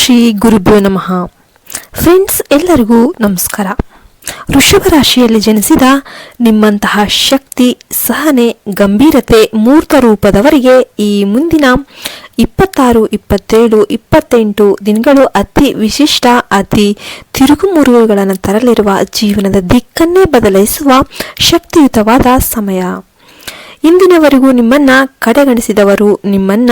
ಶ್ರೀ ಗುರುಭ್ಯೋ ನಮಃ. ಫ್ರೆಂಡ್ಸ್ ಎಲ್ಲರಿಗೂ ನಮಸ್ಕಾರ. ವೃಷಭ ರಾಶಿಯಲ್ಲಿ ಜನಿಸಿದ ನಿಮ್ಮಂತಹ ಶಕ್ತಿ, ಸಹನೆ, ಗಂಭೀರತೆ, ಮೂರ್ತ ರೂಪದವರಿಗೆ ಈ ಮುಂದಿನ ಇಪ್ಪತ್ತಾರು, ಇಪ್ಪತ್ತೇಳು, ಇಪ್ಪತ್ತೆಂಟು ದಿನಗಳು ಅತಿ ವಿಶಿಷ್ಟ, ಅತಿ ತಿರುಗುಮುರುಗುಗಳನ್ನು ತರಲಿರುವ ಜೀವನದ ದಿಕ್ಕನ್ನೇ ಬದಲಾಯಿಸುವ ಶಕ್ತಿಯುತವಾದ ಸಮಯ. ಇಂದಿನವರೆಗೂ ನಿಮ್ಮನ್ನ ಕಡೆಗಣಿಸಿದವರು ನಿಮ್ಮನ್ನ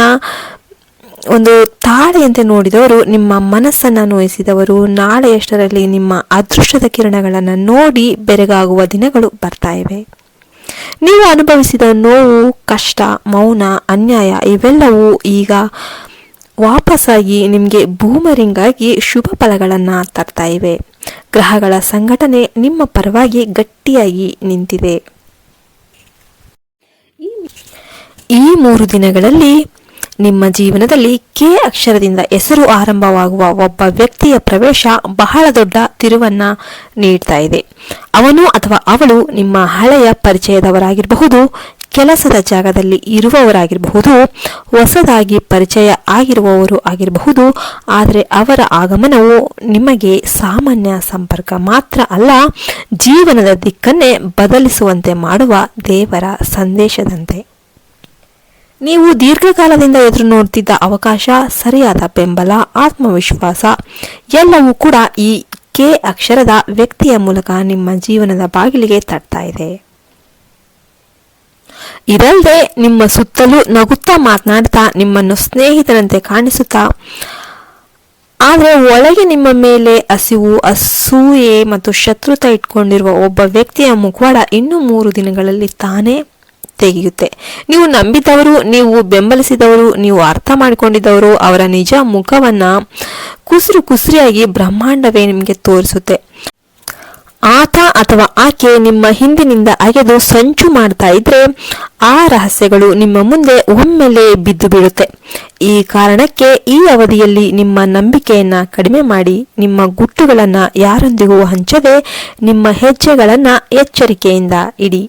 ಒಂದು ತಾಳೆಯಂತೆ ನೋಡಿದವರು, ನಿಮ್ಮ ಮನಸ್ಸನ್ನು ನೋಯಿಸಿದವರು ನಾಳೆಯಷ್ಟರಲ್ಲಿ ನಿಮ್ಮ ಅದೃಷ್ಟದ ಕಿರಣಗಳನ್ನು ನೋಡಿ ಬೆರಗಾಗುವ ದಿನಗಳು ಬರ್ತಾ ಇವೆ. ನೀವು ಅನುಭವಿಸಿದ ನೋವು, ಕಷ್ಟ, ಮೌನ, ಅನ್ಯಾಯ, ಇವೆಲ್ಲವೂ ಈಗ ವಾಪಸ್ಸಾಗಿ ನಿಮಗೆ ಬೂಮರಿಂಗಾಗಿ ಶುಭ ಫಲಗಳನ್ನು ತರ್ತಾ ಇವೆ. ಗ್ರಹಗಳ ಸಂಘಟನೆ ನಿಮ್ಮ ಪರವಾಗಿ ಗಟ್ಟಿಯಾಗಿ ನಿಂತಿದೆ. ಈ ಮೂರು ದಿನಗಳಲ್ಲಿ ನಿಮ್ಮ ಜೀವನದಲ್ಲಿ ಕೆ ಅಕ್ಷರದಿಂದ ಹೆಸರು ಆರಂಭವಾಗುವ ಒಬ್ಬ ವ್ಯಕ್ತಿಯ ಪ್ರವೇಶ ಬಹಳ ದೊಡ್ಡ ತಿರುವನ್ನ ನೀಡ್ತಾ ಇದೆ. ಅವನು ಅಥವಾ ಅವಳು ನಿಮ್ಮ ಹಳೆಯ ಪರಿಚಯದವರಾಗಿರಬಹುದು, ಕೆಲಸದ ಜಾಗದಲ್ಲಿ ಇರುವವರಾಗಿರಬಹುದು, ಹೊಸದಾಗಿ ಪರಿಚಯ ಆಗಿರುವವರು ಆಗಿರಬಹುದು, ಆದರೆ ಅವರ ಆಗಮನವು ನಿಮಗೆ ಸಾಮಾನ್ಯ ಸಂಪರ್ಕ ಮಾತ್ರ ಅಲ್ಲ, ಜೀವನದ ದಿಕ್ಕನ್ನೇ ಬದಲಿಸುವಂತೆ ಮಾಡುವ ದೇವರ ಸಂದೇಶದಂತೆ. ನೀವು ದೀರ್ಘಕಾಲದಿಂದ ಎದುರು ನೋಡ್ತಿದ್ದ ಅವಕಾಶ, ಸರಿಯಾದ ಬೆಂಬಲ, ಆತ್ಮವಿಶ್ವಾಸ, ಎಲ್ಲವೂ ಕೂಡ ಈ ಕೆ ಅಕ್ಷರದ ವ್ಯಕ್ತಿಯ ಮೂಲಕ ನಿಮ್ಮ ಜೀವನದ ಬಾಗಿಲಿಗೆ ತಟ್ತಾ ಇದೆ. ಇದಲ್ಲದೆ ನಿಮ್ಮ ಸುತ್ತಲೂ ನಗುತ್ತಾ ಮಾತನಾಡ್ತಾ ನಿಮ್ಮನ್ನು ಸ್ನೇಹಿತರಂತೆ ಕಾಣಿಸುತ್ತಾ, ಆದರೆ ಒಳಗೆ ನಿಮ್ಮ ಮೇಲೆ ಹಸಿವು, ಅಸೂಯೆ ಮತ್ತು ಶತ್ರುತ ಇಟ್ಕೊಂಡಿರುವ ಒಬ್ಬ ವ್ಯಕ್ತಿಯ ಮುಖವಾಡ ಇನ್ನು ಮೂರು ದಿನಗಳಲ್ಲಿ ತಾನೇ ತೆಗೆಯುತ್ತೆ. ನೀವು ನಂಬಿದವರು, ನೀವು ಬೆಂಬಲಿಸಿದವರು, ನೀವು ಅರ್ಥ ಮಾಡಿಕೊಂಡಿದ್ದವರು ಅವರ ನಿಜ ಮುಖವನ್ನ ಕುಸುರು ಕುಸುರಿಯಾಗಿ ಬ್ರಹ್ಮಾಂಡವೇ ನಿಮಗೆ ತೋರಿಸುತ್ತೆ. ಆತ ಅಥವಾ ಆಕೆ ನಿಮ್ಮ ಹಿಂದಿನಿಂದ ಅಗೆದು ಸಂಚು ಮಾಡ್ತಾ ಇದ್ರೆ ಆ ರಹಸ್ಯಗಳು ನಿಮ್ಮ ಮುಂದೆ ಒಮ್ಮೆಲೆ ಬಿದ್ದು ಬೀಳುತ್ತೆ. ಈ ಕಾರಣಕ್ಕೆ ಈ ಅವಧಿಯಲ್ಲಿ ನಿಮ್ಮ ನಂಬಿಕೆಯನ್ನ ಕಡಿಮೆ ಮಾಡಿ, ನಿಮ್ಮ ಗುಟ್ಟುಗಳನ್ನ ಯಾರೊಂದಿಗೂ ಹಂಚದೆ ನಿಮ್ಮ ಹೆಜ್ಜೆಗಳನ್ನ ಎಚ್ಚರಿಕೆಯಿಂದ ಇಡಿ.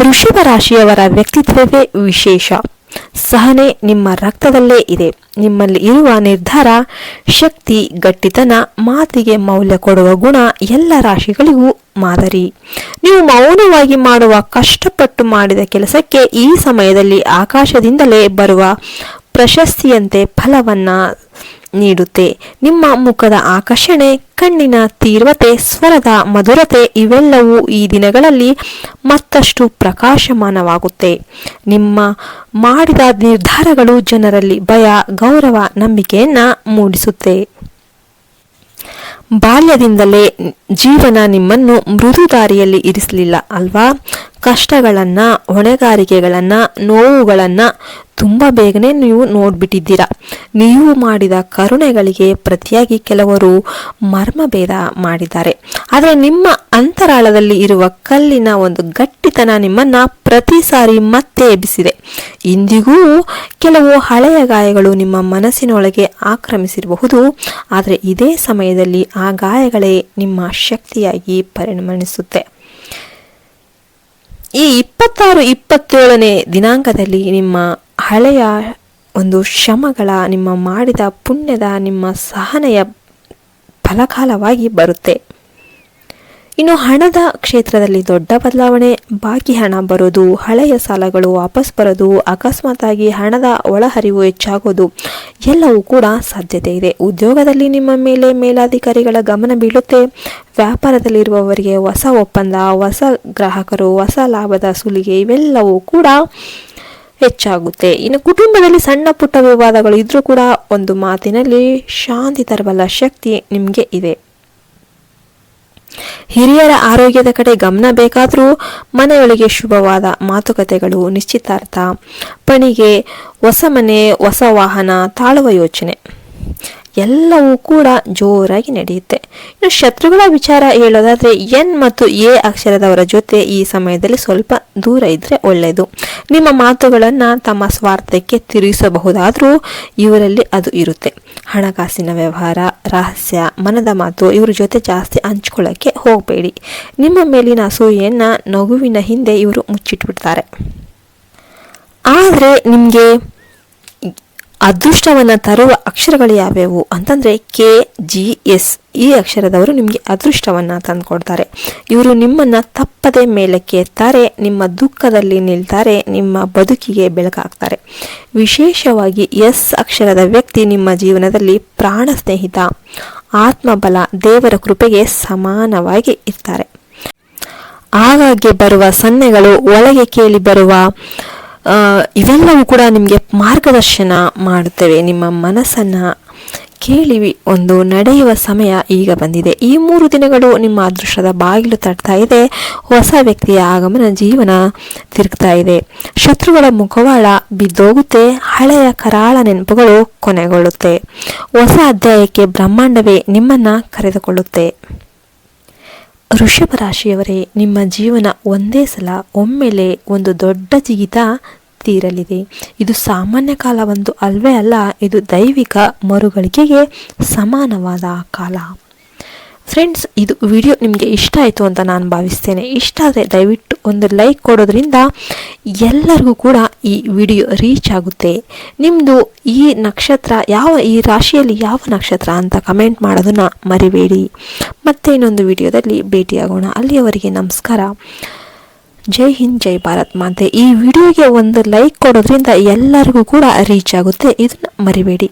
ವೃಷಭ ರಾಶಿಯವರ ವ್ಯಕ್ತಿತ್ವವೇ ವಿಶೇಷ. ಸಹನೆ ನಿಮ್ಮ ರಕ್ತದಲ್ಲೇ ಇದೆ. ನಿಮ್ಮಲ್ಲಿ ಇರುವ ನಿರ್ಧಾರ, ಶಕ್ತಿ, ಗಟ್ಟಿತನ, ಮಾತಿಗೆ ಮೌಲ್ಯ ಕೊಡುವ ಗುಣ ಎಲ್ಲ ರಾಶಿಗಳಿಗೂ ಮಾದರಿ. ನೀವು ಮೌನವಾಗಿ ಮಾಡುವ, ಕಷ್ಟಪಟ್ಟು ಮಾಡಿದ ಕೆಲಸಕ್ಕೆ ಈ ಸಮಯದಲ್ಲಿ ಆಕಾಶದಿಂದಲೇ ಬರುವ ಪ್ರಶಸ್ತಿಯಂತೆ ಫಲವನ್ನ ನೀಡುತ್ತೆ. ನಿಮ್ಮ ಮುಖದ ಆಕರ್ಷಣೆ, ಕಣ್ಣಿನ ತೀವ್ರತೆ, ಸ್ವರದ ಮಧುರತೆ ಇವೆಲ್ಲವೂ ಈ ದಿನಗಳಲ್ಲಿ ಮತ್ತಷ್ಟು ಪ್ರಕಾಶಮಾನವಾಗುತ್ತೆ. ನಿಮ್ಮ ಮಾಡಿದ ನಿರ್ಧಾರಗಳು ಜನರಲ್ಲಿ ಭಯ, ಗೌರವ, ನಂಬಿಕೆಯನ್ನ ಮೂಡಿಸುತ್ತೆ. ಬಾಲ್ಯದಿಂದಲೇ ಜೀವನ ನಿಮ್ಮನ್ನು ಮೃದು ದಾರಿಯಲ್ಲಿ ಇರಿಸಲಿಲ್ಲ ಅಲ್ವಾ? ಕಷ್ಟಗಳನ್ನ, ಹೊಣೆಗಾರಿಕೆಗಳನ್ನ, ನೋವುಗಳನ್ನ ತುಂಬ ಬೇಗನೆ ನೀವು ನೋಡ್ಬಿಟ್ಟಿದ್ದೀರಾ. ನೀವು ಮಾಡಿದ ಕರುಣೆಗಳಿಗೆ ಪ್ರತಿಯಾಗಿ ಕೆಲವರು ಮರ್ಮಭೇದ ಮಾಡಿದ್ದಾರೆ. ಆದರೆ ನಿಮ್ಮ ಅಂತರಾಳದಲ್ಲಿ ಇರುವ ಕಲ್ಲಿನ ಒಂದು ಗಟ್ಟಿತನ ನಿಮ್ಮನ್ನ ಪ್ರತಿ ಸಾರಿ ಮತ್ತೆ ಎಬ್ಬಿಸಿದೆ. ಇಂದಿಗೂ ಕೆಲವು ಹಳೆಯ ಗಾಯಗಳು ನಿಮ್ಮ ಮನಸ್ಸಿನೊಳಗೆ ಆಕ್ರಮಿಸಿರಬಹುದು. ಆದರೆ ಇದೇ ಸಮಯದಲ್ಲಿ ಆ ಗಾಯಗಳೇ ನಿಮ್ಮ ಶಕ್ತಿಯಾಗಿ ಪರಿಣಮಿಸುತ್ತೆ. ಈ ಇಪ್ಪತ್ತಾರು ಇಪ್ಪತ್ತೇಳನೇ ದಿನಾಂಕದಲ್ಲಿ ನಿಮ್ಮ ಹಳೆಯ ಒಂದು ಶ್ರಮಗಳ, ನಿಮ್ಮ ಮಾಡಿದ ಪುಣ್ಯದ, ನಿಮ್ಮ ಸಹನೆಯ ಫಲಕಾಲವಾಗಿ ಬರುತ್ತೆ. ಇನ್ನು ಹಣದ ಕ್ಷೇತ್ರದಲ್ಲಿ ದೊಡ್ಡ ಬದಲಾವಣೆ, ಬಾಕಿ ಹಣ ಬರೋದು, ಹಳೆಯ ಸಾಲಗಳು ವಾಪಸ್ ಬರೋದು ಅಕಸ್ಮಾತಾಗಿ ಹಣದ ಒಳಹರಿವು ಹೆಚ್ಚಾಗೋದು, ಎಲ್ಲವೂ ಕೂಡ ಸಾಧ್ಯತೆ ಇದೆ. ಉದ್ಯೋಗದಲ್ಲಿ ನಿಮ್ಮ ಮೇಲೆ ಮೇಲಾಧಿಕಾರಿಗಳ ಗಮನ ಬೀಳುತ್ತೆ. ವ್ಯಾಪಾರದಲ್ಲಿರುವವರಿಗೆ ಹೊಸ ಒಪ್ಪಂದ, ಹೊಸ ಗ್ರಾಹಕರು, ಹೊಸ ಲಾಭದ ಸುಲಿಗೆ, ಇವೆಲ್ಲವೂ ಕೂಡ ಹೆಚ್ಚಾಗುತ್ತೆ. ಇನ್ನು ಕುಟುಂಬದಲ್ಲಿ ಸಣ್ಣ ಪುಟ್ಟ ವಿವಾದಗಳು ಇದ್ರೂ ಕೂಡ ಒಂದು ಮಾತಿನಲ್ಲಿ ಶಾಂತಿ ತರಬಲ್ಲ ಶಕ್ತಿ ನಿಮಗೆ ಇದೆ. ಹಿರಿಯರ ಆರೋಗ್ಯದ ಕಡೆ ಗಮನ ಬೇಕಾದರೂ ಮನೆಯೊಳಗೆ ಶುಭವಾದ ಮಾತುಕತೆಗಳು, ನಿಶ್ಚಿತಾರ್ಥ. ಪಣಿಗೆ ಹೊಸ ಮನೆ, ಹೊಸ ವಾಹನ ತಾಳುವ ಯೋಚನೆ. ಎಲ್ಲವೂ ಕೂಡ ಜೋರಾಗಿ ನಡೆಯುತ್ತೆ. ಇನ್ನು ಶತ್ರುಗಳ ವಿಚಾರ ಹೇಳೋದಾದರೆ, ಎನ್ ಮತ್ತು ಎ ಅಕ್ಷರದವರ ಜೊತೆ ಈ ಸಮಯದಲ್ಲಿ ಸ್ವಲ್ಪ ದೂರ ಇದ್ದರೆ ಒಳ್ಳೆಯದು ನಿಮ್ಮ ಮಾತುಗಳನ್ನು ತಮ್ಮ ಸ್ವಾರ್ಥಕ್ಕೆ ತಿರುಗಿಸಬಹುದಾದರೂ ಇವರಲ್ಲಿ ಅದು ಇರುತ್ತೆ. ಹಣಕಾಸಿನ ವ್ಯವಹಾರ, ರಹಸ್ಯ, ಮನದ ಮಾತು ಇವ್ರ ಜೊತೆ ಜಾಸ್ತಿ ಹಂಚ್ಕೊಳ್ಳೋಕ್ಕೆ ಹೋಗಬೇಡಿ. ನಿಮ್ಮ ಮೇಲಿನ ಅಸೂಯೆಯನ್ನ ನಗುವಿನ ಹಿಂದೆ ಇವರು ಮುಚ್ಚಿಟ್ಬಿಡ್ತಾರೆ. ಆದರೆ ನಿಮಗೆ ಅದೃಷ್ಟವನ್ನು ತರುವ ಅಕ್ಷರಗಳು ಯಾವ್ಯಾವು ಅಂತಂದರೆ ಕೆ, ಜಿ, ಎಸ್. ಈ ಅಕ್ಷರದವರು ನಿಮಗೆ ಅದೃಷ್ಟವನ್ನು ತಂದುಕೊಡ್ತಾರೆ. ಇವರು ನಿಮ್ಮನ್ನು ತಪ್ಪದೆ ಮೇಲಕ್ಕೆ ಎತ್ತಾರೆ, ನಿಮ್ಮ ದುಃಖದಲ್ಲಿ ನಿಲ್ತಾರೆ, ನಿಮ್ಮ ಬದುಕಿಗೆ ಬೆಳಕಾಗ್ತಾರೆ. ವಿಶೇಷವಾಗಿ ಎಸ್ ಅಕ್ಷರದ ವ್ಯಕ್ತಿ ನಿಮ್ಮ ಜೀವನದಲ್ಲಿ ಪ್ರಾಣ ಸ್ನೇಹಿತ ಆತ್ಮಬಲ, ದೇವರ ಕೃಪೆಗೆ ಸಮಾನವಾಗಿ ಇರ್ತಾರೆ. ಆಗಾಗ್ಗೆ ಬರುವ ಸನ್ನೆಗಳು ಒಳಗೆ ಕೇಳಿ ಬರುವ ಇವೆಲ್ಲವೂ ಕೂಡ ನಿಮಗೆ ಮಾರ್ಗದರ್ಶನ ಮಾಡುತ್ತವೆ ನಿಮ್ಮ ಮನಸ್ಸನ್ನು ಕೇಳಿ ಒಂದು ನಡೆಯುವ ಸಮಯ ಈಗ ಬಂದಿದೆ. ಈ ಮೂರು ದಿನಗಳು ನಿಮ್ಮ ಅದೃಷ್ಟದ ಬಾಗಿಲು ತಟ್ತಾ ಇದೆ. ಹೊಸ ವ್ಯಕ್ತಿಯ ಆಗಮನ ಜೀವನ ತಿರುಗ್ತಾ ಇದೆ. ಶತ್ರುಗಳ ಮುಖವಾಳ ಬಿದ್ದೋಗುತ್ತೆ. ಹಳೆಯ ಕರಾಳ ನೆನಪುಗಳು ಕೊನೆಗೊಳ್ಳುತ್ತೆ. ಹೊಸ ಅಧ್ಯಾಯಕ್ಕೆ ಬ್ರಹ್ಮಾಂಡವೇ ನಿಮ್ಮನ್ನು ಕರೆದುಕೊಳ್ಳುತ್ತೆ. ವೃಷಭ ರಾಶಿಯವರೇ, ನಿಮ್ಮ ಜೀವನ ಒಂದೇ ಸಲ ಒಮ್ಮೆಲೆ ಒಂದು ದೊಡ್ಡ ಜಿಗಿತ ತೀರಲಿದೆ. ಇದು ಸಾಮಾನ್ಯ ಕಾಲವಂತೂ ಅಲ್ವೇ ಅಲ್ಲ, ಇದು ದೈವಿಕ ಮರುಗಳಿಕೆಗೆ ಸಮಾನವಾದ ಕಾಲ. ಫ್ರೆಂಡ್ಸ್ ಇದು ವಿಡಿಯೋ ನಿಮಗೆ ಇಷ್ಟ ಆಯಿತು ಅಂತ ನಾನು ಭಾವಿಸ್ತೇನೆ. ಇಷ್ಟ ಆದರೆ ದಯವಿಟ್ಟು ಒಂದು ಲೈಕ್ ಕೊಡೋದ್ರಿಂದ ಎಲ್ಲರಿಗೂ ಕೂಡ ಈ ವಿಡಿಯೋ ರೀಚ್ ಆಗುತ್ತೆ. ನಿಮ್ಮದು ಈ ನಕ್ಷತ್ರ ಯಾವ, ಈ ರಾಶಿಯಲ್ಲಿ ಯಾವ ನಕ್ಷತ್ರ ಅಂತ ಕಮೆಂಟ್ ಮಾಡೋದನ್ನು ಮರಿಬೇಡಿ. ಮತ್ತೆ ಇನ್ನೊಂದು ವಿಡಿಯೋದಲ್ಲಿ ಭೇಟಿಯಾಗೋಣ. ಅಲ್ಲಿಯವರೆಗೆ ನಮಸ್ಕಾರ. ಜೈ ಹಿಂದ್, ಜೈ ಭಾರತ್ ಮಾತೆ. ಈ ವಿಡಿಯೋಗೆ ಒಂದು ಲೈಕ್ ಕೊಡೋದ್ರಿಂದ ಎಲ್ಲರಿಗೂ ಕೂಡ ರೀಚ್ ಆಗುತ್ತೆ. ಇದನ್ನು ಮರಿಬೇಡಿ.